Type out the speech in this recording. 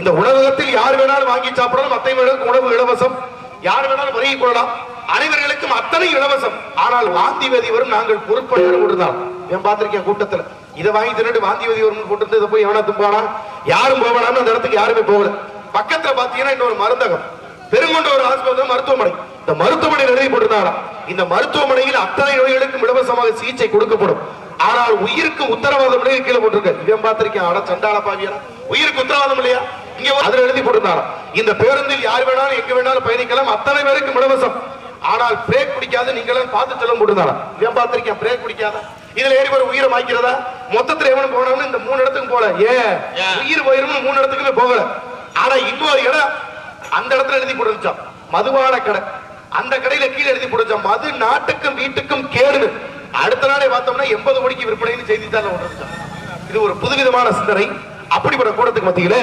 இந்த உணவகத்தில் யார் வேணாலும் வாங்கி சாப்பிடலாம் மற்றவர்களுக்கு உணவு இலவசம். யார் வேணாலும் பருகிக் கொள்ளலாம். அனைவர்களுக்கும் அத்தனை இலவசம். ஆனால் வாந்தி வதி வரும் நாங்கள் பொறுப்பேற்று கொடுத்தால் என் பார்த்திருக்கேன் கூட்டத்துல? இதை வாங்கி தின்னுட்டு வாந்தி வதி வரும் கொண்டு இதை போய் எவனா தும்பானா? யாரும் போகலாம்னு அந்த இடத்துக்கு யாருமே போகல. பக்கத்துல பாத்தீங்கன்னா இன்னொரு மருந்தகம். பெருங்கொண்ட ஒரு ஆஸ்பத்திரி மருத்துவமனை. இந்த மருத்துவமனை எழுதி போட்டிருந்தாராம். இந்த மருத்துவமனையில் அத்தனை நோய்களுக்கும் இலவசமாக சிகிச்சை கொடுக்கப்படும். ஆனால் உயிருக்கு உத்தரவாதம் இல்லையா கீழே போட்டிருக்க இவன் பார்த்திருக்கேன் ஆனா சண்டாள பாவியனா உயிருக்கு உத்தரவாதம் இல்லையா? அதுல எழுதி போட்டிருந்தாராம். இந்த பேருந்தில் யார் வேணாலும் எங்க வேணாலும் பயணிக்கலாம். அத்தனை பேருக்கும் இலவசம். ஆனால் பிரேக் பிடிக்காத நீங்களும் பார்த்து செல்ல போட்டிருந்தாராம். இவன் பார்த்திருக்கேன் பிரேக் பிடிக்காத? இதுல ஏறி ஒரு உயிரை மாய்க்கிறதா? மொத்தத்துல எவனும் போனவனு இந்த மூணு இடத்துக்கு போல ஏன்? உயிர் போயிரும்னு மூணு இடத்துக்குமே போகல. ஆனா இன்னொரு இடம் அந்த இடத்துல எழுதி போட்டுருச்சான் மதுபான கடை. அந்த கடையில கீழே எழுதி போட்டுச்சான் மது நாட்டுக்கும் வீட்டுக்கும் கேடுன்னு. அடுத்த நாளே பார்த்தோம்னா எண்பது மணிக்கு விற்பனைன்னு செய்தித்தாள் ஒன்று இது ஒரு புதுவிதமான சிந்தனை. அப்படிப்பட்ட கூட்டத்துக்கு மத்தியில